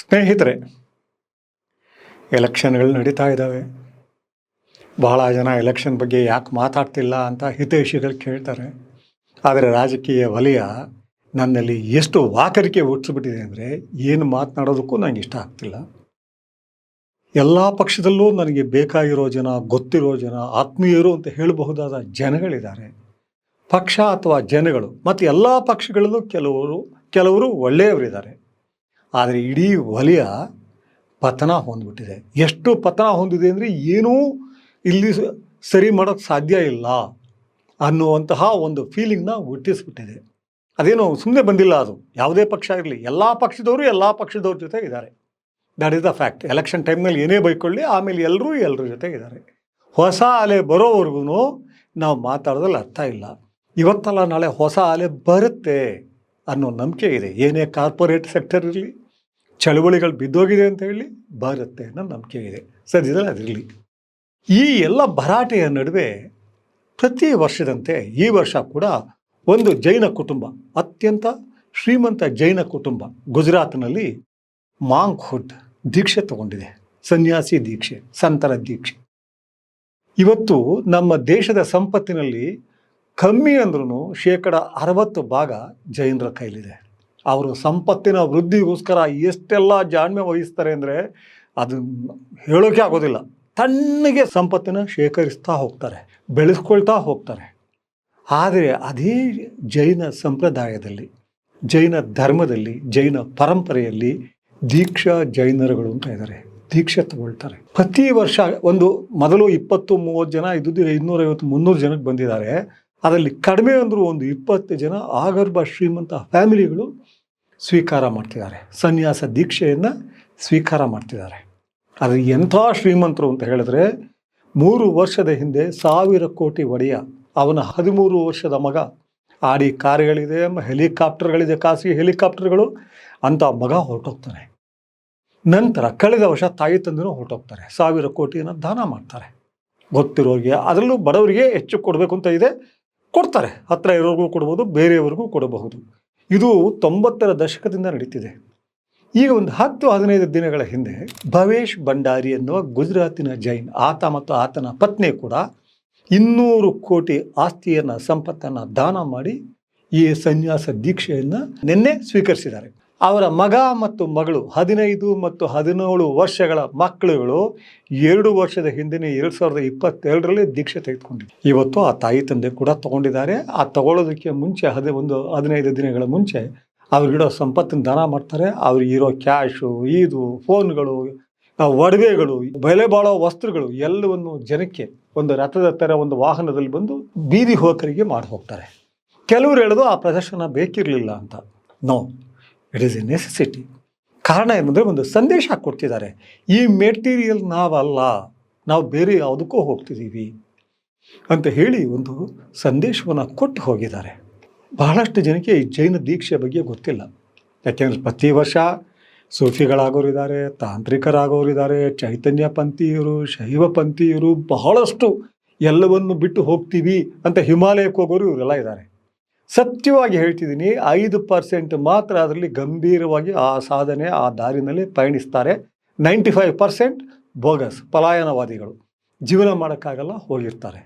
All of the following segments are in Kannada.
ಸ್ನೇಹಿತರೆ, ಎಲೆಕ್ಷನ್ಗಳು ನಡೀತಾ ಇದ್ದಾವೆ. ಬಹಳ ಜನ ಎಲೆಕ್ಷನ್ ಬಗ್ಗೆ ಯಾಕೆ ಮಾತಾಡ್ತಿಲ್ಲ ಅಂತ ಹಿತೈಷಿಗಳು ಕೇಳ್ತಾರೆ. ಆದರೆ ರಾಜಕೀಯ ವಲಯ ನನ್ನಲ್ಲಿ ಎಷ್ಟು ವಾಕರಿಕೆ ಹುಟ್ಟಿಸ್ಬಿಟ್ಟಿದೆ ಅಂದರೆ ಏನು ಮಾತನಾಡೋದಕ್ಕೂ ನನಗೆ ಇಷ್ಟ ಆಗ್ತಿಲ್ಲ. ಎಲ್ಲ ಪಕ್ಷದಲ್ಲೂ ನನಗೆ ಬೇಕಾಗಿರೋ ಜನ, ಗೊತ್ತಿರೋ ಜನ, ಆತ್ಮೀಯರು ಅಂತ ಹೇಳಬಹುದಾದ ಜನಗಳಿದ್ದಾರೆ. ಪಕ್ಷ ಅಥವಾ ಜನಗಳು, ಮತ್ತು ಎಲ್ಲ ಪಕ್ಷಗಳಲ್ಲೂ ಕೆಲವರು ಕೆಲವರು ಒಳ್ಳೆಯವರಿದ್ದಾರೆ. ಆದರೆ ಇಡೀ ವಲಯ ಪತನ ಹೊಂದ್ಬಿಟ್ಟಿದೆ. ಎಷ್ಟು ಪತನ ಹೊಂದಿದೆ ಅಂದರೆ ಏನೂ ಇಲ್ಲಿ ಸರಿ ಮಾಡೋಕ್ಕೆ ಸಾಧ್ಯ ಇಲ್ಲ ಅನ್ನುವಂತಹ ಒಂದು ಫೀಲಿಂಗ್ನ ಹುಟ್ಟಿಸ್ಬಿಟ್ಟಿದೆ. ಅದೇನು ಸುಮ್ಮನೆ ಬಂದಿಲ್ಲ ಅದು. ಯಾವುದೇ ಪಕ್ಷ ಇರಲಿ, ಎಲ್ಲ ಪಕ್ಷದವರು ಎಲ್ಲ ಪಕ್ಷದವ್ರ ಜೊತೆ ಇದ್ದಾರೆ. That is the fact election ಟೈಮ್ನಲ್ಲಿ ಏನೇ ಬೈಕೊಳ್ಳಿ, ಆಮೇಲೆ ಎಲ್ಲರೂ ಎಲ್ಲರ ಜೊತೆ ಇದ್ದಾರೆ. ಹೊಸ ಅಲೆ ಬರೋವರೆಗೂ ನಾವು ಮಾತಾಡೋದ್ರಲ್ಲಿ ಅರ್ಥ ಇಲ್ಲ. ಇವತ್ತಲ್ಲ ನಾಳೆ ಹೊಸ ಅಲೆ ಬರುತ್ತೆ ಅನ್ನೋ ನಂಬಿಕೆ ಇದೆ. ಏನೇ ಕಾರ್ಪೊರೇಟ್ ಸೆಕ್ಟರ್ ಇರಲಿ ಚಳುವಳಿಗಳು ಬಿದ್ದೋಗಿದೆ ಅಂತ ಹೇಳಿ ಬರುತ್ತೆ ಅನ್ನೋ ನಂಬಿಕೆ ಇದೆ. ಸದ್ಯದಲ್ಲಿ ಅದಿರಲಿ ಈ ಎಲ್ಲ ಭರಾಟೆಯ ನಡುವೆ ಪ್ರತಿ ವರ್ಷದಂತೆ ಈ ವರ್ಷ ಕೂಡ ಒಂದು ಜೈನ ಕುಟುಂಬ, ಅತ್ಯಂತ ಶ್ರೀಮಂತ ಜೈನ ಕುಟುಂಬ ಗುಜರಾತ್ನಲ್ಲಿ ಮಾಂಗ್ ಹುಡ್ ದೀಕ್ಷೆ ತಗೊಂಡಿದೆ. ಸನ್ಯಾಸಿ ದೀಕ್ಷೆ, ಸಂತರ ದೀಕ್ಷೆ. ಇವತ್ತು ನಮ್ಮ ದೇಶದ ಸಂಪತ್ತಿನಲ್ಲಿ ಕಮ್ಮಿ ಅಂದ್ರೂ ಶೇಕಡ ಅರವತ್ತು ಭಾಗ ಜೈನರ ಕೈಲಿದೆ. ಅವರು ಸಂಪತ್ತಿನ ವೃದ್ಧಿಗೋಸ್ಕರ ಎಷ್ಟೆಲ್ಲ ಜಾಣ್ಮೆ ವಹಿಸ್ತಾರೆ ಅಂದರೆ ಅದು ಹೇಳೋಕೆ ಆಗೋದಿಲ್ಲ. ತಣ್ಣಗೆ ಸಂಪತ್ತಿನ ಶೇಖರಿಸ್ತಾ ಹೋಗ್ತಾರೆ, ಬೆಳೆಸ್ಕೊಳ್ತಾ ಹೋಗ್ತಾರೆ. ಆದರೆ ಅದೇ ಜೈನ ಸಂಪ್ರದಾಯದಲ್ಲಿ, ಜೈನ ಧರ್ಮದಲ್ಲಿ, ಜೈನ ಪರಂಪರೆಯಲ್ಲಿ ದೀಕ್ಷಾ ಜೈನರುಗಳು ಅಂತ ಇದ್ದಾರೆ. ದೀಕ್ಷೆ ತಗೊಳ್ತಾರೆ. ಪ್ರತಿ ವರ್ಷ ಒಂದು ಮೊದಲು ಇಪ್ಪತ್ತು, ಮೂವತ್ತು ಜನ ಇದ್ದು ಇನ್ನೂರೈವತ್ತು, ಮುನ್ನೂರು ಜನಕ್ಕೆ ಬಂದಿದ್ದಾರೆ. ಅದರಲ್ಲಿ ಕಡಿಮೆ ಅಂದರೂ ಒಂದು ಇಪ್ಪತ್ತು ಜನ ಆಗರ್ಭ ಶ್ರೀಮಂತ ಫ್ಯಾಮಿಲಿಗಳು ಸ್ವೀಕಾರ ಮಾಡ್ತಿದ್ದಾರೆ. ಸನ್ಯಾಸ ದೀಕ್ಷೆಯನ್ನು ಸ್ವೀಕಾರ ಮಾಡ್ತಿದ್ದಾರೆ. ಆದರೆ ಎಂಥ ಶ್ರೀಮಂತರು ಅಂತ ಹೇಳಿದ್ರೆ, ಮೂರು ವರ್ಷದ ಹಿಂದೆ ಸಾವಿರ ಕೋಟಿ ಒಡೆಯ ಅವನ ಹದಿಮೂರು ವರ್ಷದ ಮಗ ಆಡಿ ಕಾರ್ಗಳಿದೆ ಹೆಲಿಕಾಪ್ಟರ್ಗಳಿದೆ, ಖಾಸಗಿ ಹೆಲಿಕಾಪ್ಟರ್ಗಳು, ಅಂತ ಮಗ ಹೊರಟೋಗ್ತಾನೆ. ನಂತರ ಕಳೆದ ವರ್ಷ ತಾಯಿ ತಂದೆನೂ ಹೊರಟೋಗ್ತಾರೆ. ಸಾವಿರ ಕೋಟಿಯನ್ನು ದಾನ ಮಾಡ್ತಾರೆ. ಗೊತ್ತಿರೋರಿಗೆ ಅದರಲ್ಲೂ ಬಡವರಿಗೆ ಹೆಚ್ಚು ಕೊಡಬೇಕು ಅಂತ ಇದೆ. ಕೊಡ್ತಾರೆ. ಹತ್ತಿರ ಇರೋರಿಗೂ ಕೊಡ್ಬೋದು, ಬೇರೆಯವ್ರಿಗೂ ಕೊಡಬಹುದು. ಇದು ತೊಂಬತ್ತರ ದಶಕದಿಂದ ನಡೀತಿದೆ. ಈಗ ಒಂದು ಹತ್ತು ಹದಿನೈದು ದಿನಗಳ ಹಿಂದೆ ಭವೇಶ್ ಭಂಡಾರಿ ಎನ್ನುವ ಗುಜರಾತಿನ ಜೈನ್ ಆತ ಮತ್ತು ಆತನ ಪತ್ನಿ ಕೂಡ ಇನ್ನೂರು ಕೋಟಿ ಆಸ್ತಿಯನ್ನು, ಸಂಪತ್ತನ್ನು ದಾನ ಮಾಡಿ ಈ ಸನ್ಯಾಸ ದೀಕ್ಷೆಯನ್ನು ನಿನ್ನೆ ಸ್ವೀಕರಿಸಿದ್ದಾರೆ. ಅವರ ಮಗ ಮತ್ತು ಮಗಳು ಹದಿನೈದು ಮತ್ತು ಹದಿನೇಳು ವರ್ಷಗಳ ಮಕ್ಕಳುಗಳು ಎರಡು ವರ್ಷದ ಹಿಂದಿನೇ ಎರಡು ಸಾವಿರದ ಇಪ್ಪತ್ತೆರಡರಲ್ಲಿ ದೀಕ್ಷೆ ತೆಗೆದುಕೊಂಡಿದೆ ಇವತ್ತು ಆ ತಾಯಿ ತಂದೆ ಕೂಡ ತಗೊಂಡಿದ್ದಾರೆ. ಆ ತಗೊಳ್ಳೋದಕ್ಕೆ ಮುಂಚೆ ಹದಿ ಒಂದು ಹದಿನೈದು ದಿನಗಳ ಮುಂಚೆ ಅವ್ರಿಗಿಡೋ ಸಂಪತ್ತಿನ ದಾನ ಮಾಡ್ತಾರೆ. ಅವ್ರಿಗಿರೋ ಕ್ಯಾಶು ಇದು ಫೋನ್ಗಳು, ಒಡವೆಗಳು, ಬೆಲೆ ಬಾಳೋ ವಸ್ತ್ರಗಳು ಎಲ್ಲವನ್ನು ಜನಕ್ಕೆ ಒಂದು ರಥದ ಥರ ಒಂದು ವಾಹನದಲ್ಲಿ ಬಂದು ಬೀದಿ ಹೋಕರಿಗೆ ಮಾಡಿ ಹೋಗ್ತಾರೆ ಕೆಲವರು ಹೇಳೋದು ಆ ಪ್ರದರ್ಶನ ಬೇಕಿರಲಿಲ್ಲ ಅಂತ. No. It is a necessity ಕಾರಣ ಏನಂದರೆ ಒಂದು ಸಂದೇಶ ಕೊಡ್ತಿದ್ದಾರೆ. ಈ ಮೆಟೀರಿಯಲ್ ನಾವಲ್ಲ, ನಾವು ಬೇರೆ ಯಾವುದಕ್ಕೂ ಹೋಗ್ತಿದ್ದೀವಿ ಅಂತ ಹೇಳಿ ಒಂದು ಸಂದೇಶವನ್ನು ಕೊಟ್ಟು ಹೋಗಿದ್ದಾರೆ. ಬಹಳಷ್ಟು ಜನಕ್ಕೆ ಈ ಜೈನ ದೀಕ್ಷೆ ಬಗ್ಗೆ ಗೊತ್ತಿಲ್ಲ. ಯಾಕೆಂದರೆ ಪ್ರತಿ ವರ್ಷ ಸೂಫಿಗಳಾಗೋರಿದ್ದಾರೆ, ತಾಂತ್ರಿಕರಾಗೋರಿದ್ದಾರೆ, ಚೈತನ್ಯ ಪಂಥೀಯರು, ಶೈವ ಪಂಥೀಯರು, ಬಹಳಷ್ಟು ಎಲ್ಲವನ್ನು ಬಿಟ್ಟು ಹೋಗ್ತೀವಿ ಅಂತ ಹಿಮಾಲಯಕ್ಕೆ ಹೋಗೋರು ಇವರೆಲ್ಲ ಇದ್ದಾರೆ. ಸತ್ಯವಾಗಿ ಹೇಳ್ತಿದ್ದೀನಿ, ಐದು ಪರ್ಸೆಂಟ್ ಮಾತ್ರ ಅದರಲ್ಲಿ ಗಂಭೀರವಾಗಿ ಆ ಸಾಧನೆ ಆ ದಾರಿನಲ್ಲಿ ಪಯಣಿಸ್ತಾರೆ. ನೈಂಟಿ ಫೈವ್ ಪರ್ಸೆಂಟ್ ಬೋಗಸ್, ಪಲಾಯನವಾದಿಗಳು ಜೀವನ ಮಾಡೋಕ್ಕಾಗಲ್ಲ, ಹೋಗಿರ್ತಾರೆ.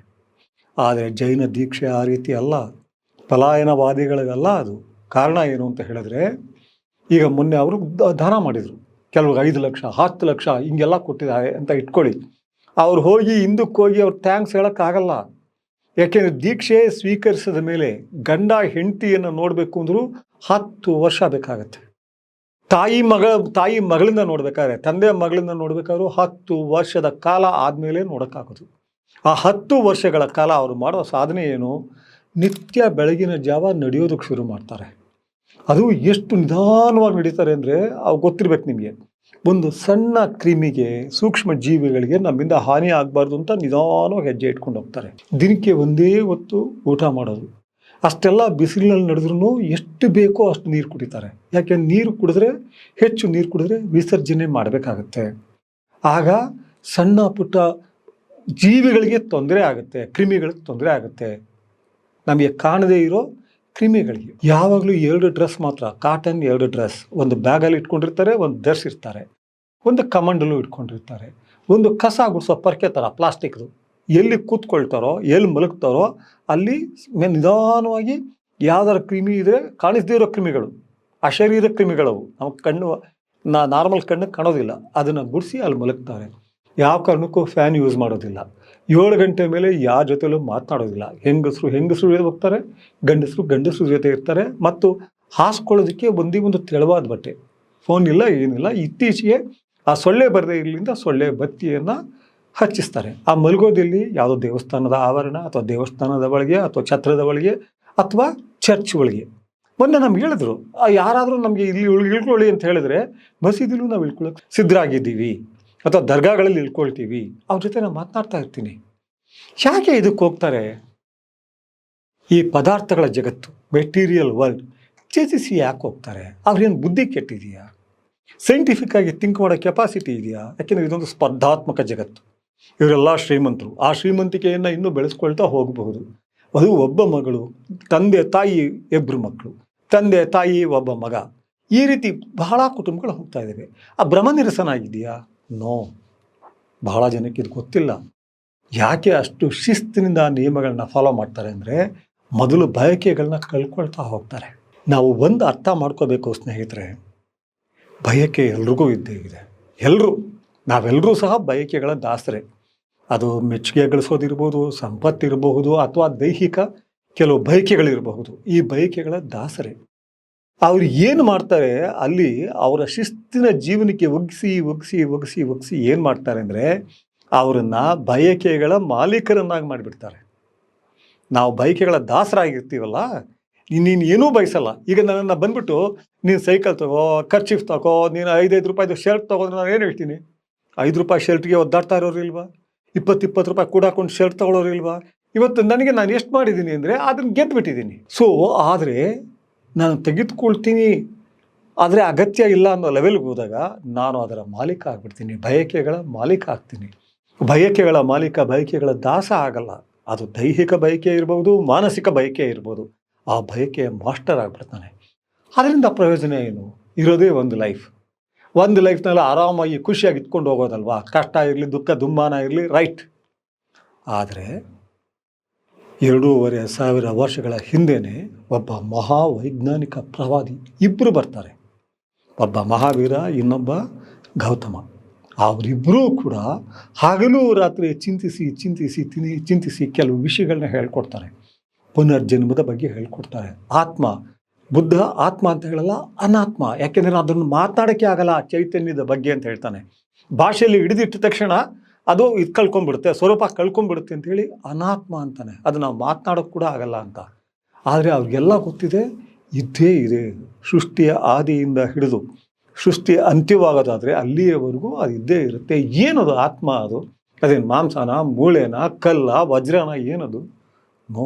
ಆದರೆ ಜೈನ ದೀಕ್ಷೆ ಆ ರೀತಿ ಅಲ್ಲ, ಪಲಾಯನವಾದಿಗಳಿಗಲ್ಲ ಅದು. ಕಾರಣ ಏನು ಅಂತ ಹೇಳಿದ್ರೆ, ಈಗ ಮೊನ್ನೆ ಅವರು ದಾನ ಮಾಡಿದರು. ಕೆಲವ್ರಿಗೆ ಐದು ಲಕ್ಷ, ಹತ್ತು ಲಕ್ಷ ಹಿಂಗೆಲ್ಲ ಕೊಟ್ಟಿದ್ದಾರೆ ಅಂತ ಇಟ್ಕೊಳ್ಳಿ. ಅವ್ರು ಹೋಗಿ ಹಿಂದಕ್ಕೆ ಹೋಗಿ ಅವ್ರು ಥ್ಯಾಂಕ್ಸ್ ಹೇಳೋಕ್ಕಾಗಲ್ಲ. ಯಾಕೆಂದರೆ ದೀಕ್ಷೆ ಸ್ವೀಕರಿಸಿದ ಮೇಲೆ ಗಂಡ ಹೆಂಡತಿಯನ್ನು ನೋಡಬೇಕು ಅಂದರೂ ಹತ್ತು ವರ್ಷ ಬೇಕಾಗತ್ತೆ. ತಾಯಿ ಮಗಳ, ತಾಯಿ ಮಗಳಿಂದ ನೋಡ್ಬೇಕಾದ್ರೆ, ತಂದೆ ಮಗಳಿಂದ ನೋಡ್ಬೇಕಾದ್ರೂ ಹತ್ತು ವರ್ಷದ ಕಾಲ ಆದಮೇಲೆ ನೋಡೋಕ್ಕಾಗೋದು. ಆ ಹತ್ತು ವರ್ಷಗಳ ಕಾಲ ಅವರು ಮಾಡೋ ಸಾಧನೆ ಏನು? ನಿತ್ಯ ಬೆಳಗಿನ ಜಾವ ನಡೆಯೋದಕ್ಕೆ ಶುರು ಮಾಡ್ತಾರೆ. ಅದು ಎಷ್ಟು ನಿಧಾನವಾಗಿ ನಡೀತಾರೆ ಅಂದರೆ ಅವು ಗೊತ್ತಿರ್ಬೇಕು ನಿಮಗೆ. ಒಂದು ಸಣ್ಣ ಕ್ರಿಮಿಗೆ, ಸೂಕ್ಷ್ಮ ಜೀವಿಗಳಿಗೆ ನಮ್ಮಿಂದ ಹಾನಿ ಆಗಬಾರ್ದು ಅಂತ ನಿಧಾನವಾಗಿ ಹೆಜ್ಜೆ ಇಟ್ಕೊಂಡು ಹೋಗ್ತಾರೆ. ದಿನಕ್ಕೆ ಒಂದೇ ಹೊತ್ತು ಊಟ ಮಾಡೋದು. ಅಷ್ಟೆಲ್ಲ ಬಿಸಿಲಿನಲ್ಲಿ ನಡೆದ್ರೂ ಎಷ್ಟು ಬೇಕೋ ಅಷ್ಟು ನೀರು ಕುಡಿತಾರೆ. ಯಾಕೆ ನೀರು ಕುಡಿದ್ರೆ ಹೆಚ್ಚು ನೀರು ಕುಡಿದ್ರೆ ವಿಸರ್ಜನೆ ಮಾಡಬೇಕಾಗತ್ತೆ. ಆಗ ಸಣ್ಣ ಪುಟ್ಟ ಜೀವಿಗಳಿಗೆ ತೊಂದರೆ ಆಗುತ್ತೆ, ಕ್ರಿಮಿಗಳಿಗೆ ತೊಂದರೆ ಆಗುತ್ತೆ. ನಮಗೆ ಕಾಣದೇ ಇರೋ ಕ್ರಿಮಿಗಳಿಗೆ ಯಾವಾಗಲೂ ಎರಡು ಡ್ರೆಸ್ ಮಾತ್ರ, ಕಾಟನ್ ಎರಡು ಡ್ರೆಸ್. ಒಂದು ಬ್ಯಾಗಲ್ಲಿ ಇಟ್ಕೊಂಡಿರ್ತಾರೆ, ಒಂದು ಧರಿಸಿರ್ತಾರೆ ಒಂದು ಕಮಂಡಲು ಇಟ್ಕೊಂಡಿರ್ತಾರೆ. ಒಂದು ಕಸ ಗುಡಿಸೋ ಪರ್ಕೆ ಥರ ಪ್ಲಾಸ್ಟಿಕ್ದು. ಎಲ್ಲಿ ಕೂತ್ಕೊಳ್ತಾರೋ, ಎಲ್ಲಿ ಮಲಗ್ತಾರೋ, ಅಲ್ಲಿ ನಿಧಾನವಾಗಿ ಯಾವ್ದಾರ ಕ್ರಿಮಿ ಇದ್ರೆ ಕಾಣಿಸದೇ ಇರೋ ಕ್ರಿಮಿಗಳು. ಅಶರೀರ ಕ್ರಿಮಿಗಳವು. ನಮ್ಮ ಕಣ್ಣು, ನಾ ನಾರ್ಮಲ್ ಕಣ್ಣಿಗೆ ಕಾಣೋದಿಲ್ಲ. ಅದನ್ನು ಗುಡಿಸಿ ಅಲ್ಲಿ ಮಲಗ್ತಾರೆ. ಯಾವ ಕಾರಣಕ್ಕೂ ಫ್ಯಾನ್ ಯೂಸ್ ಮಾಡೋದಿಲ್ಲ. ಏಳು ಗಂಟೆ ಮೇಲೆ ಯಾರ ಜೊತೆಲೂ ಮಾತನಾಡೋದಿಲ್ಲ. ಹೆಂಗಸರು ಹೆಂಗಸರು ಜೊತೆ ಹೋಗ್ತಾರೆ, ಗಂಡಸರು ಗಂಡಸರು ಜೊತೆ ಇರ್ತಾರೆ ಮತ್ತು ಹಾಸ್ಕೊಳ್ಳೋದಕ್ಕೆ ಒಂದೇ ಒಂದು ತೆಳುವಾದ ಬಟ್ಟೆ. ಫೋನ್ ಇಲ್ಲ, ಏನಿಲ್ಲ. ಇತ್ತೀಚೆಗೆ ಆ ಸೊಳ್ಳೆ ಬರದೇ ಇರಲಿಂದ ಸೊಳ್ಳೆ ಬತ್ತಿಯನ್ನು ಹಚ್ಚಿಸ್ತಾರೆ. ಆ ಮಲಗೋದಲ್ಲಿ ಯಾವುದೋ ದೇವಸ್ಥಾನದ ಆವರಣ ಅಥವಾ ದೇವಸ್ಥಾನದ ಒಳಗೆ ಅಥವಾ ಛತ್ರದ ಒಳಗೆ ಅಥವಾ ಚರ್ಚ್ ಒಳಗೆ. ಮೊನ್ನೆ ನಮ್ಗೆ ಹೇಳಿದ್ರು ಯಾರಾದರೂ ನಮಗೆ ಇಲ್ಲಿ ಇಳ್ಕೊಳ್ಳಿ ಅಂತ ಹೇಳಿದ್ರೆ ಮಸೀದಿಲೂ ನಾವು ಇಳ್ಕೊಳ್ಳೋಕೆ ಸಿದ್ಧರಾಗಿದ್ದೀವಿ. ಅಥವಾ ದರ್ಗಾಗಳಲ್ಲಿ ಇಳ್ಕೊಳ್ತೀವಿ, ಅವ್ರ ಜೊತೆ ನಾನು ಮಾತನಾಡ್ತಾ ಇರ್ತೀನಿ. ಯಾಕೆ ಇದಕ್ಕೆ ಹೋಗ್ತಾರೆ? ಈ ಪದಾರ್ಥಗಳ ಜಗತ್ತು ಮೆಟೀರಿಯಲ್ ವರ್ಲ್ಡ್ ತ್ಯಜಿಸಿ ಯಾಕೆ ಹೋಗ್ತಾರೆ? ಅವ್ರೇನು ಬುದ್ಧಿ ಕೆಟ್ಟಿದೆಯಾ? ಸೈಂಟಿಫಿಕ್ ಆಗಿ ಥಿಂಕ್ ಮಾಡೋ ಕೆಪಾಸಿಟಿ ಇದೆಯಾ? ಯಾಕೆಂದರೆ ಇದೊಂದು ಸ್ಪರ್ಧಾತ್ಮಕ ಜಗತ್ತು. ಇವರೆಲ್ಲ ಶ್ರೀಮಂತರು. ಆ ಶ್ರೀಮಂತಿಕೆಯನ್ನು ಇನ್ನೂ ಬೆಳೆಸ್ಕೊಳ್ತಾ ಹೋಗಬಹುದು. ಅದು ಒಬ್ಬ ಮಗಳು, ತಂದೆ, ತಾಯಿ ಇಬ್ಬರು ಮಕ್ಕಳು ತಂದೆ, ತಾಯಿ, ಒಬ್ಬ ಮಗ. ಈ ರೀತಿ ಬಹಳ ಕುಟುಂಬಗಳು ಹೋಗ್ತಾ ಇದ್ದಾವೆ ಆ ಭ್ರಮ ನಿರಸನ ಆಗಿದೆಯಾ ನೋ. ಬಹಳ ಜನಕ್ಕೆ ಇದು ಗೊತ್ತಿಲ್ಲ. ಯಾಕೆ ಅಷ್ಟು ಶಿಸ್ತಿನಿಂದ ನಿಯಮಗಳನ್ನ ಫಾಲೋ ಮಾಡ್ತಾರೆ ಅಂದರೆ ಮೊದಲು ಬಯಕೆಗಳನ್ನ ಕಳ್ಕೊಳ್ತಾ ಹೋಗ್ತಾರೆ. ನಾವು ಒಂದು ಅರ್ಥ ಮಾಡ್ಕೋಬೇಕು ಸ್ನೇಹಿತರೆ. ಬಯಕೆ ಎಲ್ರಿಗೂ ಇದ್ದೇ ಇದೆ. ಎಲ್ಲರೂ ನಾವೆಲ್ಲರೂ ಸಹ ಬಯಕೆಗಳ ದಾಸರೆ. ಅದು ಮೆಚ್ಚುಗೆ ಗಳಿಸೋದಿರ್ಬೋದು, ಸಂಪತ್ತಿರಬಹುದು ಅಥವಾ ದೈಹಿಕ ಕೆಲವು ಬಯಕೆಗಳಿರಬಹುದು. ಈ ಬಯಕೆಗಳ ದಾಸರೆ. ಅವ್ರು ಏನು ಮಾಡ್ತಾರೆ, ಅಲ್ಲಿ ಅವರ ಶಿಸ್ತಿನ ಜೀವನಕ್ಕೆ ಒಗ್ಗಿಸಿ ಒಗ್ಗಿಸಿ ಒಗ್ಗಿಸಿ ಒಗ್ಗಿಸಿ ಏನು ಮಾಡ್ತಾರೆ ಅಂದರೆ, ಅವರನ್ನು ಬಯಕೆಗಳ ಮಾಲೀಕರನ್ನಾಗಿ ಮಾಡಿಬಿಡ್ತಾರೆ. ನಾವು ಬಯಕೆಗಳ ದಾಸರಾಗಿರ್ತೀವಲ್ಲ, ನೀನು ಏನೂ ಬಯಸಲ್ಲ. ಈಗ ನನ್ನನ್ನು ಬಂದ್ಬಿಟ್ಟು ನೀನು ಸೈಕಲ್ ತಗೋ ಖರ್ಚಿಫ್ ತಗೋ, ನೀನು ಐದೈದು ರೂಪಾಯಿದು ಶರ್ಟ್ ತಗೋದ್ರೆ ನಾನು ಏನು ಹೇಳ್ತೀನಿ? ಐದು ರೂಪಾಯಿ ಶರ್ಟ್ಗೆ ಒದ್ದಾಡ್ತಾ ಇರೋರು ಇಲ್ವಾ? ಇಪ್ಪತ್ತು ಇಪ್ಪತ್ತು ರೂಪಾಯಿ ಕೂಡ ಹಾಕೊಂಡು ಶರ್ಟ್ ತಗೊಳ್ಳೋರು ಇಲ್ವಾ? ಇವತ್ತು ನನಗೆ ನಾನು ಎಷ್ಟು ಮಾಡಿದ್ದೀನಿ ಅಂದರೆ ಅದನ್ನು ಗೆದ್ದುಬಿಟ್ಟಿದ್ದೀನಿ ಸೊ ಆದರೆ ನಾನು ತೆಗೆದುಕೊಳ್ತೀನಿ, ಆದರೆ ಅಗತ್ಯ ಇಲ್ಲ ಅನ್ನೋ ಲೆವೆಲ್ಗೆ ಹೋದಾಗ ನಾನು ಅದರ ಮಾಲೀಕ ಆಗ್ಬಿಡ್ತೀನಿ, ಬಯಕೆಗಳ ಮಾಲೀಕ ಆಗ್ತೀನಿ. ಬಯಕೆಗಳ ಮಾಲೀಕ, ಬಯಕೆಗಳ ದಾಸ ಆಗಲ್ಲ. ಅದು ದೈಹಿಕ ಬಯಕೆ ಇರ್ಬೋದು, ಮಾನಸಿಕ ಬಯಕೆ ಇರ್ಬೋದು. ಆ ಬಯಕೆಯ ಮಾಸ್ಟರ್ ಆಗಿಬಿಡ್ತಾನೆ. ಅದರಿಂದ ಪ್ರಯೋಜನ ಏನು? ಇರೋದೇ ಒಂದು ಲೈಫ್ ಒಂದು ಲೈಫ್ನಲ್ಲಿ ಆರಾಮಾಗಿ ಖುಷಿಯಾಗಿ ಇಟ್ಕೊಂಡು ಹೋಗೋದಲ್ವಾ? ಕಷ್ಟ ಇರಲಿ, ದುಃಖ, ದುಮ್ಮಾನ ಇರಲಿ ರೈಟ್ ಆದರೆ ಎರಡೂವರೆ ಸಾವಿರ ವರ್ಷಗಳ ಹಿಂದೆಯೇ ಒಬ್ಬ ಮಹಾವೈಜ್ಞಾನಿಕ ಪ್ರವಾದಿ ಇಬ್ಬರು ಬರ್ತಾರೆ. ಒಬ್ಬ ಮಹಾವೀರ, ಇನ್ನೊಬ್ಬ ಗೌತಮ. ಅವರಿಬ್ಬರೂ ಕೂಡ ಹಗಲು ರಾತ್ರಿ ಚಿಂತಿಸಿ ಚಿಂತಿಸಿ, ತಿನಿ, ಚಿಂತಿಸಿ ಕೆಲವು ವಿಷಯಗಳನ್ನ ಹೇಳ್ಕೊಡ್ತಾರೆ. ಪುನರ್ಜನ್ಮದ ಬಗ್ಗೆ ಹೇಳ್ಕೊಡ್ತಾರೆ. ಆತ್ಮ, ಬುದ್ಧ, ಆತ್ಮ ಅಂತ ಹೇಳಲ್ಲ, ಅನಾತ್ಮ. ಯಾಕೆಂದರೆ ಅದನ್ನು ಮಾತಾಡೋಕ್ಕೆ ಆಗಲ್ಲ ಚೈತನ್ಯದ ಬಗ್ಗೆ ಅಂತ ಹೇಳ್ತಾನೆ. ಭಾಷೆಯಲ್ಲಿ ಹಿಡಿದಿಟ್ಟ ತಕ್ಷಣ ಅದು ಇದು ಕಳ್ಕೊಂಡ್ಬಿಡುತ್ತೆ, ಸ್ವರೂಪ ಕಳ್ಕೊಂಡ್ಬಿಡುತ್ತೆ ಅಂತೇಳಿ ಅನಾತ್ಮ ಅಂತಾನೆ. ಅದು ನಾವು ಮಾತನಾಡೋಕ್ಕೆ ಕೂಡ ಆಗಲ್ಲ ಅಂತ. ಆದರೆ ಅವ್ರಿಗೆಲ್ಲ ಗೊತ್ತಿದೆ, ಇದ್ದೇ ಇದೆ. ಸೃಷ್ಟಿಯ ಆದಿಯಿಂದ ಹಿಡಿದು ಸೃಷ್ಟಿ ಅಂತ್ಯವಾಗೋದಾದರೆ ಅಲ್ಲಿಯವರೆಗೂ ಅದು ಇದ್ದೇ ಇರುತ್ತೆ. ಏನದು ಆತ್ಮ ಅದು? ಅದೇನು ಮಾಂಸನ, ಮೂಳೆನ, ಕಲ್ಲ, ವಜ್ರನ ಏನದು? ನೋ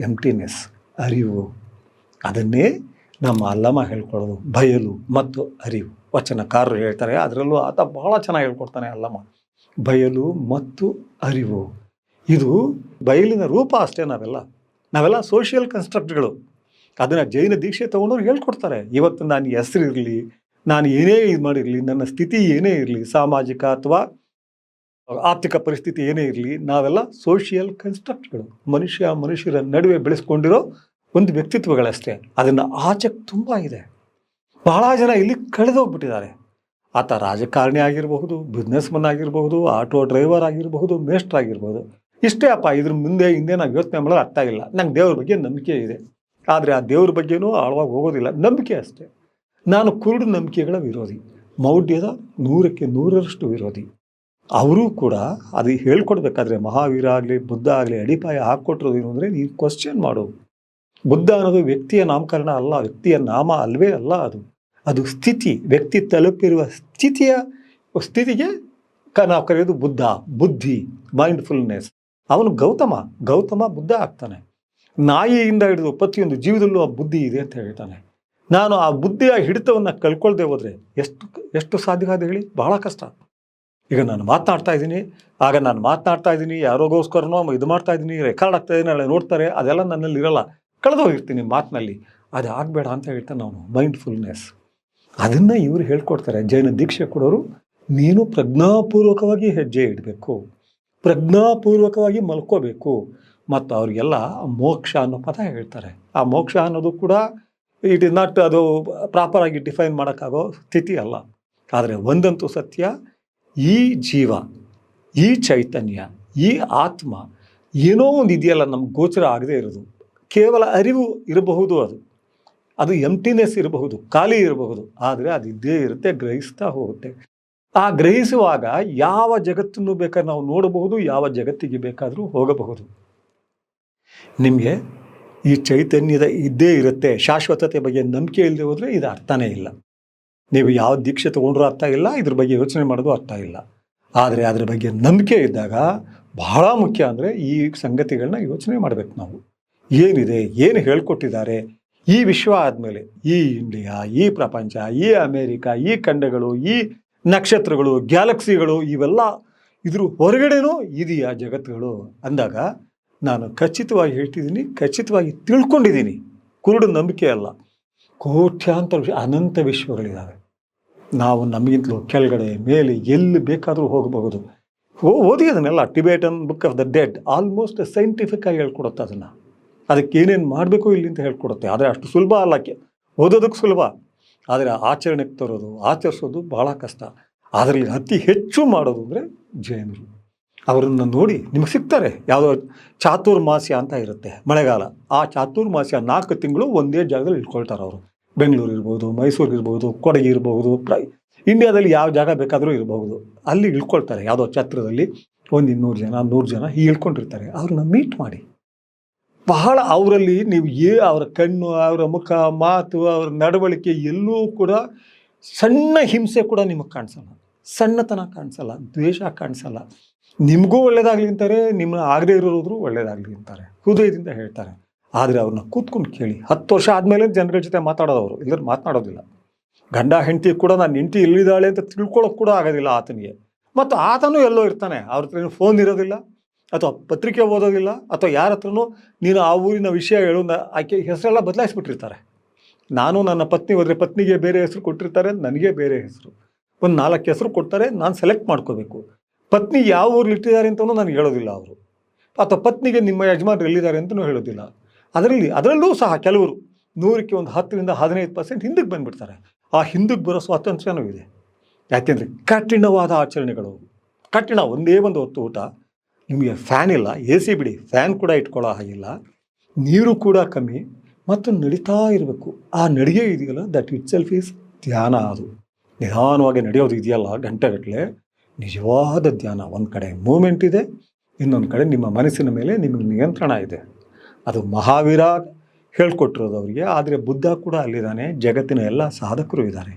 ಎಂಟಿನೆಸ್ ಅರಿವು. ಅದನ್ನೇ ನಮ್ಮ ಅಲ್ಲಮ್ಮ ಹೇಳ್ಕೊಳ್ಳೋದು, ಬಯಲು ಮತ್ತು ಅರಿವು. ವಚನಕಾರರು ಹೇಳ್ತಾರೆ, ಅದರಲ್ಲೂ ಆತ ಬಹಳ ಚೆನ್ನಾಗಿ ಹೇಳ್ಕೊಡ್ತಾನೆ ಅಲ್ಲಮ್ಮ. ಬಯಲು ಮತ್ತು ಅರಿವು. ಇದು ಬಯಲಿನ ರೂಪ ಅಷ್ಟೇ ನಾವೆಲ್ಲ. ನಾವೆಲ್ಲ ಸೋಷಿಯಲ್ ಕನ್ಸ್ಟ್ರಕ್ಟ್ಗಳು ಅದನ್ನು ಜೈನ ದೀಕ್ಷೆ ತೊಗೊಂಡವ್ರು ಹೇಳ್ಕೊಡ್ತಾರೆ. ಇವತ್ತು ನಾನು ಹೆಸರು ಇರಲಿ ನಾನು ಏನೇ ಇದು ಮಾಡಿರಲಿ, ನನ್ನ ಸ್ಥಿತಿ ಏನೇ ಇರಲಿ, ಸಾಮಾಜಿಕ ಅಥವಾ ಆರ್ಥಿಕ ಪರಿಸ್ಥಿತಿ ಏನೇ ಇರಲಿ, ನಾವೆಲ್ಲ ಸೋಷಿಯಲ್ ಕನ್ಸ್ಟ್ರಕ್ಟ್ಗಳು ಮನುಷ್ಯ ಮನುಷ್ಯರ ನಡುವೆ ಬೆಳೆಸ್ಕೊಂಡಿರೋ ಒಂದು ವ್ಯಕ್ತಿತ್ವಗಳಷ್ಟೇ. ಅದನ್ನು ಆಚೆಗೆ ತುಂಬ ಇದೆ. ಬಹಳ ಜನ ಇಲ್ಲಿ ಕಳೆದೋಗ್ಬಿಟ್ಟಿದ್ದಾರೆ. ಆತ ರಾಜಕಾರಣಿ ಆಗಿರಬಹುದು ಬಿಸ್ನೆಸ್ ಮನ್ ಆಗಿರಬಹುದು ಆಟೋ ಡ್ರೈವರ್ ಆಗಿರಬಹುದು ಮೇಸ್ಟ್ರ್ ಆಗಿರಬಹುದು. ಇಷ್ಟೇ ಅಪ್ಪ, ಇದ್ರ ಮುಂದೆ ಹಿಂದೆ ನಾವು ಯೋಚನೆ ಮಾಡೋದು ಅರ್ಥ ಆಗಿಲ್ಲ ನಂಗೆ ದೇವ್ರ ಬಗ್ಗೆ ನಂಬಿಕೆ ಇದೆ. ಆದರೆ ಆ ದೇವ್ರ ಬಗ್ಗೆನೂ ಆಳವಾಗಿ ಹೋಗೋದಿಲ್ಲ. ನಂಬಿಕೆ ಅಷ್ಟೇ. ನಾನು ಕುರುಡು ನಂಬಿಕೆಗಳ ವಿರೋಧಿ. ಮೌಢ್ಯದ ನೂರಕ್ಕೆ ನೂರರಷ್ಟು ವಿರೋಧಿ. ಅವರೂ ಕೂಡ ಅದು ಹೇಳ್ಕೊಡ್ಬೇಕಾದ್ರೆ ಮಹಾವೀರ ಆಗಲಿ, ಬುದ್ಧ ಆಗಲಿ, ಅಡಿಪಾಯ ಹಾಕ್ಕೊಟ್ಟಿರೋದು ಏನು ಅಂದರೆ ನೀವು ಕ್ವಶನ್ ಮಾಡು. ಬುದ್ಧ ಅನ್ನೋದು ವ್ಯಕ್ತಿಯ ನಾಮಕರಣ ಅಲ್ಲ, ವ್ಯಕ್ತಿಯ ನಾಮ ಅಲ್ವೇ ಅಲ್ಲ ಅದು. ಅದು ಸ್ಥಿತಿ, ವ್ಯಕ್ತಿ ತಲುಪಿರುವ ಸ್ಥಿತಿಯ ಸ್ಥಿತಿಗೆ ನಾವು ಕರೆಯೋದು ಬುದ್ಧ, ಬುದ್ಧಿ ಮೈಂಡ್ಫುಲ್ನೆಸ್ ಅವನು ಗೌತಮ ಗೌತಮ ಬುದ್ಧ ಆಗ್ತಾನೆ. ನಾಯಿಯಿಂದ ಹಿಡಿದು ಪ್ರತಿಯೊಂದು ಜೀವದಲ್ಲೂ ಆ ಬುದ್ಧಿ ಇದೆ ಅಂತ ಹೇಳ್ತಾನೆ. ನಾನು ಆ ಬುದ್ಧಿಯ ಹಿಡಿತವನ್ನು ಕಳ್ಕೊಳ್ದೆ ಹೋದರೆ ಎಷ್ಟು ಎಷ್ಟು ಸಾಧ್ಯ ಆದ ಹೇಳಿ? ಬಹಳ ಕಷ್ಟ. ಈಗ ನಾನು ಮಾತನಾಡ್ತಾ ಇದ್ದೀನಿ, ಆಗ ನಾನು ಮಾತನಾಡ್ತಾ ಇದ್ದೀನಿ, ಯಾರೋಗೋಸ್ಕರನೋ ಇದು ಮಾಡ್ತಾ ಇದ್ದೀನಿ ರೆಕಾರ್ಡ್ ಆಗ್ತಾ ಇದ್ದೀನಿ ಅಲ್ಲ ನೋಡ್ತಾರೆ, ಅದೆಲ್ಲ ನನ್ನಲ್ಲಿ ಇರಲ್ಲ. ಕಳೆದೋಗಿರ್ತೀನಿ ಮಾತಿನಲ್ಲಿ. ಅದು ಆಗಬೇಡ ಅಂತ ಹೇಳ್ತಾನೆ ಅವನು ಮೈಂಡ್ಫುಲ್ನೆಸ್ ಅದನ್ನು ಇವರು ಹೇಳ್ಕೊಡ್ತಾರೆ. ಜೈನ ದೀಕ್ಷೆ ಕೊಡೋರು ನೀನು ಪ್ರಜ್ಞಾಪೂರ್ವಕವಾಗಿ ಹೆಜ್ಜೆ ಇಡಬೇಕು. ಪ್ರಜ್ಞಾಪೂರ್ವಕವಾಗಿ ಮಲ್ಕೋಬೇಕು. ಮತ್ತು ಅವರಿಗೆಲ್ಲ ಮೋಕ್ಷ ಅನ್ನೋ ಪದ ಹೇಳ್ತಾರೆ. ಆ ಮೋಕ್ಷ ಅನ್ನೋದು ಕೂಡ ಇಟ್ ಇಸ್ ನಾಟ್ ಅದು ಪ್ರಾಪರಾಗಿ ಡಿಫೈನ್ ಮಾಡೋಕ್ಕಾಗೋ ಸ್ಥಿತಿ ಅಲ್ಲ. ಆದರೆ ಒಂದಂತೂ ಸತ್ಯ, ಈ ಜೀವ, ಈ ಚೈತನ್ಯ, ಈ ಆತ್ಮ ಏನೋ ಒಂದು ಇದೆಯಲ್ಲ ನಮ್ಗೆ ಗೋಚರ ಆಗದೇ ಇರೋದು. ಕೇವಲ ಅರಿವು ಇರಬಹುದು ಅದು. ಅದು ಎಂಟಿನೆಸ್ ಇರಬಹುದು, ಖಾಲಿ ಇರಬಹುದು, ಆದರೆ ಅದು ಇದ್ದೇ ಇರುತ್ತೆ, ಗ್ರಹಿಸ್ತಾ ಹೋಗುತ್ತೆ. ಆ ಗ್ರಹಿಸುವಾಗ ಯಾವ ಜಗತ್ತನ್ನು ಬೇಕಾದ್ರೆ ನಾವು ನೋಡಬಹುದು, ಯಾವ ಜಗತ್ತಿಗೆ ಬೇಕಾದರೂ ಹೋಗಬಹುದು. ನಿಮಗೆ ಈ ಚೈತನ್ಯದ ಇದ್ದೇ ಇರುತ್ತೆ, ಶಾಶ್ವತತೆ ಬಗ್ಗೆ ನಂಬಿಕೆ ಇಲ್ಲದೆ ಹೋದರೆ ಇದು ಅರ್ಥನೇ ಇಲ್ಲ. ನೀವು ಯಾವ ದೀಕ್ಷೆ ತೊಗೊಂಡ್ರೂ ಅರ್ಥ ಇಲ್ಲ, ಇದ್ರ ಬಗ್ಗೆ ಯೋಚನೆ ಮಾಡೋದು ಅರ್ಥ ಇಲ್ಲ. ಆದರೆ ಅದ್ರ ಬಗ್ಗೆ ನಂಬಿಕೆ ಇದ್ದಾಗ ಬಹಳ ಮುಖ್ಯ ಅಂದರೆ ಈ ಸಂಗತಿಗಳನ್ನ ಯೋಚನೆ ಮಾಡಬೇಕು ನಾವು. ಏನಿದೆ, ಏನು ಹೇಳ್ಕೊಟ್ಟಿದ್ದಾರೆ ಈ ವಿಶ್ವ ಆದಮೇಲೆ ಈ ಇಂಡಿಯಾ, ಈ ಪ್ರಪಂಚ, ಈ ಅಮೇರಿಕಾ, ಈ ಖಂಡಗಳು, ಈ ನಕ್ಷತ್ರಗಳು, ಗ್ಯಾಲಕ್ಸಿಗಳು ಇವೆಲ್ಲ ಇದ್ರ ಹೊರಗಡೆನೂ ಇದೆಯಾ ಜಗತ್ತುಗಳು ಅಂದಾಗ ನಾನು ಖಚಿತವಾಗಿ ಹೇಳ್ತಿದ್ದೀನಿ, ಖಚಿತವಾಗಿ ತಿಳ್ಕೊಂಡಿದ್ದೀನಿ. ಕುರುಡು ನಂಬಿಕೆ ಅಲ್ಲ. ಕೋಟ್ಯಾಂತರ ವಿಶ್ವ, ಅನಂತ ವಿಶ್ವಗಳಿದ್ದಾವೆ. ನಾವು ನಮಗಿಂತಲೂ ಕೆಳಗಡೆ, ಮೇಲೆ ಎಲ್ಲಿ ಬೇಕಾದರೂ ಹೋಗಬಹುದು. ಓದಿ ಅದನ್ನೆಲ್ಲ. Tibetan book of the dead almost scientific ಆಗಿ ಹೇಳ್ಕೊಡುತ್ತೆ ಅದನ್ನು. ಅದಕ್ಕೆ ಏನೇನು ಮಾಡಬೇಕು ಇಲ್ಲಿ ಅಂತ ಹೇಳ್ಕೊಡುತ್ತೆ. ಆದರೆ ಅಷ್ಟು ಸುಲಭ ಅಲ್ಲ ಕೆ ಓದೋದಕ್ಕೆ ಸುಲಭ. ಆದರೆ ಆಚರಣೆಗೆ ತರೋದು, ಆಚರಿಸೋದು ಬಹಳ ಕಷ್ಟ. ಅದರಲ್ಲಿ ಅತಿ ಹೆಚ್ಚು ಮಾಡೋದು ಅಂದರೆ ಜೈನರು ಅವರನ್ನು ನೋಡಿ ನಿಮಗೆ ಸಿಗ್ತಾರೆ. ಯಾವುದೋ ಚಾತುರ್ಮಾಸ್ಯ ಅಂತ ಇರುತ್ತೆ ಮಳೆಗಾಲ. ಆ ಚಾತುರ್ಮಾಸ್ಯ ನಾಲ್ಕು ತಿಂಗಳು ಒಂದೇ ಜಾಗದಲ್ಲಿ ಇಟ್ಕೊಳ್ತಾರೆ ಅವರು. ಬೆಂಗಳೂರು ಇರ್ಬೋದು, ಮೈಸೂರು ಇರ್ಬೋದು, ಕೊಡಗಿ ಇರ್ಬೋದು, ಪ್ರೈ ಇಂಡಿಯಾದಲ್ಲಿ ಯಾವ ಜಾಗ ಬೇಕಾದರೂ ಇರಬಹುದು. ಅಲ್ಲಿ ಇಳ್ಕೊಳ್ತಾರೆ. ಯಾವುದೋ ಛತ್ರದಲ್ಲಿ ಒಂದು ಇನ್ನೂರು ಜನ, ನೂರು ಜನ ಹೀಗೆ ಇಳ್ಕೊಂಡಿರ್ತಾರೆ. ಅವ್ರನ್ನ ಮೀಟ್ ಮಾಡಿ. ಬಹಳ ಅವರಲ್ಲಿ ನೀವು ಏ, ಅವರ ಕಣ್ಣು, ಅವರ ಮುಖ, ಮಾತು, ಅವರ ನಡವಳಿಕೆ ಎಲ್ಲೂ ಕೂಡ ಸಣ್ಣ ಹಿಂಸೆ ಕೂಡ ನಿಮಗೆ ಕಾಣಿಸಲ್ಲ. ಸಣ್ಣತನ ಕಾಣಿಸಲ್ಲ, ದ್ವೇಷ ಕಾಣಿಸಲ್ಲ. ನಿಮಗೂ ಒಳ್ಳೇದಾಗಲಿ ಅಂತಾರೆ, ನಿಮ್ಮ ಆಗದೆ ಇರೋದ್ರು ಒಳ್ಳೇದಾಗ್ಲಿ ಅಂತಾರೆ. ಹೃದಯದಿಂದ ಹೇಳ್ತಾರೆ. ಆದರೆ ಅವ್ರನ್ನ ಕೂತ್ಕೊಂಡು ಕೇಳಿ, ಹತ್ತು ವರ್ಷ ಆದಮೇಲೆ ಜನಗಳ ಜೊತೆ ಮಾತಾಡೋದು ಅವರು. ಇಲ್ಲದ್ರೆ ಮಾತನಾಡೋದಿಲ್ಲ ಗಂಡ, ಹೆಂಡತಿ ಕೂಡ ನಾನು ಹೆಂಡತಿ ಎಲ್ಲಿದ್ದಾಳೆ ಅಂತ ತಿಳ್ಕೊಳ್ಳೋಕೆ ಕೂಡ ಆಗೋದಿಲ್ಲ ಆತನಿಗೆ. ಮತ್ತು ಆತನೂ ಎಲ್ಲೋ ಇರ್ತಾನೆ. ಅವ್ರ ಹತ್ರ ಫೋನ್ ಇರೋದಿಲ್ಲ. ಅಥವಾ ಪತ್ರಿಕೆ ಓದೋದಿಲ್ಲ ಅಥವಾ ಯಾರ ಹತ್ರನೂ ನೀನು ಆ ಊರಿನ ವಿಷಯ ಹೇಳು ಆಕೆ ಹೆಸರೆಲ್ಲ ಬದಲಾಯಿಸ್ಬಿಟ್ಟಿರ್ತಾರೆ. ನಾನು ನನ್ನ ಪತ್ನಿ ಹೋದರೆ ಪತ್ನಿಗೆ ಬೇರೆ ಹೆಸರು ಕೊಟ್ಟಿರ್ತಾರೆ, ನನಗೆ ಬೇರೆ ಹೆಸರು. ಒಂದು ನಾಲ್ಕು ಹೆಸರು ಕೊಡ್ತಾರೆ, ನಾನು ಸೆಲೆಕ್ಟ್ ಮಾಡ್ಕೋಬೇಕು. ಪತ್ನಿ ಯಾವ ಊರಲ್ಲಿ ಇಟ್ಟಿದ್ದಾರೆ ಅಂತಲೂ ನನಗೆ ಹೇಳೋದಿಲ್ಲ ಅವರು. ಅಥವಾ ಪತ್ನಿಗೆ ನಿಮ್ಮ ಯಜಮಾನರು ಎಲ್ಲಿದ್ದಾರೆ ಅಂತಲೂ ಹೇಳೋದಿಲ್ಲ. ಅದರಲ್ಲಿ, ಅದರಲ್ಲೂ ಸಹ ಕೆಲವರು ನೂರಕ್ಕೆ ಒಂದು ಹತ್ತರಿಂದ ಹದಿನೈದು ಪರ್ಸೆಂಟ್ ಹಿಂದಕ್ಕೆ ಬಂದುಬಿಡ್ತಾರೆ. ಆ ಹಿಂದಕ್ಕೆ ಬರೋ ಸ್ವಾತಂತ್ರ್ಯನೂ ಇದೆ. ಯಾಕೆಂದರೆ ಕಠಿಣವಾದ ಆಚರಣೆಗಳು. ಕಠಿಣ, ಒಂದೇ ಒಂದು ಹೊತ್ತು ಊಟ. ನಿಮಗೆ ಫ್ಯಾನ್ ಇಲ್ಲ ಎ ಸಿ ಬಿಡಿ ಫ್ಯಾನ್ ಕೂಡ ಇಟ್ಕೊಳ್ಳೋ ಹಾಗಿಲ್ಲ. ನೀರು ಕೂಡ ಕಮ್ಮಿ ಮತ್ತು ನಡೀತಾ ಇರಬೇಕು. ಆ ನಡಿಗೆ ಇದೆಯಲ್ಲ ದಟ್ ಇಟ್ ಸೆಲ್ಫ್ ಈಸ್ ಧ್ಯಾನ ಅದು. ನಿಧಾನವಾಗಿ ನಡೆಯೋದು ಇದೆಯಲ್ಲ ಗಂಟೆಗಟ್ಟಲೆ ನಿಜವಾದ ಧ್ಯಾನ, ಒಂದು ಕಡೆ ಮೂಮೆಂಟ್ ಇದೆ, ಇನ್ನೊಂದು ಕಡೆ ನಿಮ್ಮ ಮನಸ್ಸಿನ ಮೇಲೆ ನಿಮಗೆ ನಿಯಂತ್ರಣ ಇದೆ. ಅದು ಮಹಾವೀರ ಹೇಳ್ಕೊಟ್ಟಿರೋದು ಅವರಿಗೆ, ಆದರೆ ಬುದ್ಧ ಕೂಡ ಅಲ್ಲಿದ್ದಾನೆ, ಜಗತ್ತಿನ ಎಲ್ಲ ಸಾಧಕರು ಇದ್ದಾರೆ.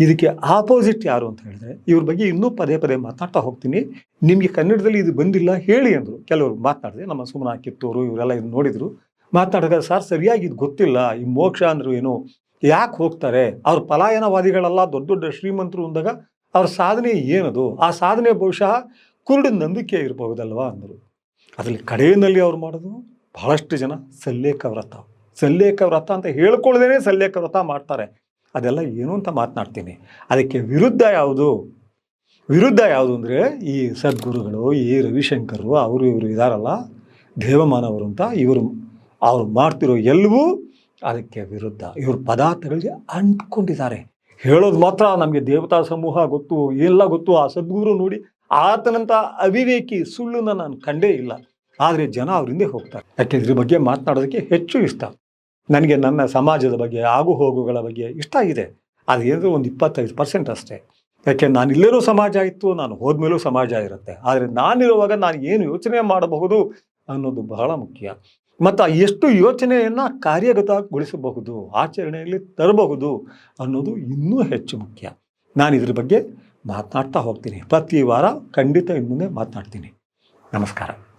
ಇದಕ್ಕೆ ಆಪೋಸಿಟ್ ಯಾರು ಅಂತ ಹೇಳಿದ್ರೆ, ಇವ್ರ ಬಗ್ಗೆ ಇನ್ನೂ ಪದೇ ಪದೇ ಮಾತಾಡ್ತಾ ಹೋಗ್ತೀನಿ. ನಿಮಗೆ ಕನ್ನಡದಲ್ಲಿ ಇದು ಬಂದಿಲ್ಲ, ಹೇಳಿ ಅಂದರು. ಕೆಲವರು ಮಾತನಾಡಿದೆ ನಮ್ಮ ಸುಮನ ಕಿತ್ತೂರು ಇವರೆಲ್ಲ ಇದು ನೋಡಿದರು. ಮಾತನಾಡಿದಾಗ ಸರ್ ಸರಿಯಾಗಿ ಇದು ಗೊತ್ತಿಲ್ಲ, ಈ ಮೋಕ್ಷ ಅಂದರು ಏನು? ಯಾಕೆ ಹೋಗ್ತಾರೆ? ಅವ್ರ ಪಲಾಯನವಾದಿಗಳೆಲ್ಲ, ದೊಡ್ಡ ದೊಡ್ಡ ಶ್ರೀಮಂತರು ಅಂದಾಗ ಅವ್ರ ಸಾಧನೆ ಏನದು? ಆ ಸಾಧನೆ ಬಹುಶಃ ಕುರುಡು ನಂಬಿಕೆ ಇರಬಹುದಲ್ವಾ? ಅಂದರು. ಅದರಲ್ಲಿ ಕಡೆಯಲ್ಲಿ ಅವ್ರು ಮಾಡೋದು, ಬಹಳಷ್ಟು ಜನ ಸಲ್ಲೇಖ ವ್ರತ. ಸಲ್ಲೇಖ ವ್ರತ ಅಂತ ಹೇಳ್ಕೊಳ್ಳದೇನೆ ಸಲ್ಲೇಖ ವ್ರತ ಮಾಡ್ತಾರೆ. ಅದೆಲ್ಲ ಏನು ಅಂತ ಮಾತನಾಡ್ತೀನಿ. ಅದಕ್ಕೆ ವಿರುದ್ಧ ಯಾವುದು? ವಿರುದ್ಧ ಯಾವುದು ಅಂದರೆ ಈ ಸದ್ಗುರುಗಳು, ಈ ರವಿಶಂಕರು ಅವರು ಇವರು ಇದಾರಲ್ಲ ದೇವಮಾನವರು ಅಂತ ಇವರು ಅವರು ಮಾಡ್ತಿರೋ ಎಲ್ಲವೂ ಅದಕ್ಕೆ ವಿರುದ್ಧ. ಇವರು ಪದಾರ್ಥಗಳಿಗೆ ಅಂಟ್ಕೊಂಡಿದ್ದಾರೆ. ಹೇಳೋದು ಮಾತ್ರ ನಮಗೆ ದೇವತಾ ಸಮೂಹ ಗೊತ್ತು, ಎಲ್ಲ ಗೊತ್ತು. ಆ ಸದ್ಗುರು ನೋಡಿ ಆತನಂತ ಅವಿವೇಕಿ ಸುಳ್ಳನ್ನು ನಾನು ಕಂಡೇ ಇಲ್ಲ. ಆದರೆ ಜನ ಅವರಿಂದ ಹೋಗ್ತಾರೆ. ಯಾಕೆ ಇದ್ರ ಬಗ್ಗೆ ಮಾತನಾಡೋದಕ್ಕೆ ಹೆಚ್ಚು ಇಷ್ಟ. ನನಗೆ ನನ್ನ ಸಮಾಜದ ಬಗ್ಗೆ ಆಗು ಹೋಗುಗಳ ಬಗ್ಗೆ ಇಷ್ಟ ಇದೆ ಅದು ಏನಾದರೂ ಒಂದು ಇಪ್ಪತ್ತೈದು ಪರ್ಸೆಂಟ್ ಅಷ್ಟೇ. ಯಾಕೆ, ನಾನು ಇಲ್ಲಿರೋ ಸಮಾಜ ಇತ್ತು, ನಾನು ಹೋದ್ಮೇಲೂ ಸಮಾಜ ಇರುತ್ತೆ. ಆದರೆ ನಾನಿರುವಾಗ ನಾನು ಏನು ಯೋಚನೆ ಮಾಡಬಹುದು ಅನ್ನೋದು ಬಹಳ ಮುಖ್ಯ. ಮತ್ತು ಎಷ್ಟು ಯೋಚನೆಯನ್ನು ಕಾರ್ಯಗತಗೊಳಿಸಬಹುದು, ಆಚರಣೆಯಲ್ಲಿ ತರಬಹುದು ಅನ್ನೋದು ಇನ್ನೂ ಹೆಚ್ಚು ಮುಖ್ಯ. ನಾನು ಇದ್ರ ಬಗ್ಗೆ ಮಾತನಾಡ್ತಾ ಹೋಗ್ತೀನಿ. ಪ್ರತಿ ವಾರ ಖಂಡಿತ ಇನ್ನು ಮಾತನಾಡ್ತೀನಿ. ನಮಸ್ಕಾರ.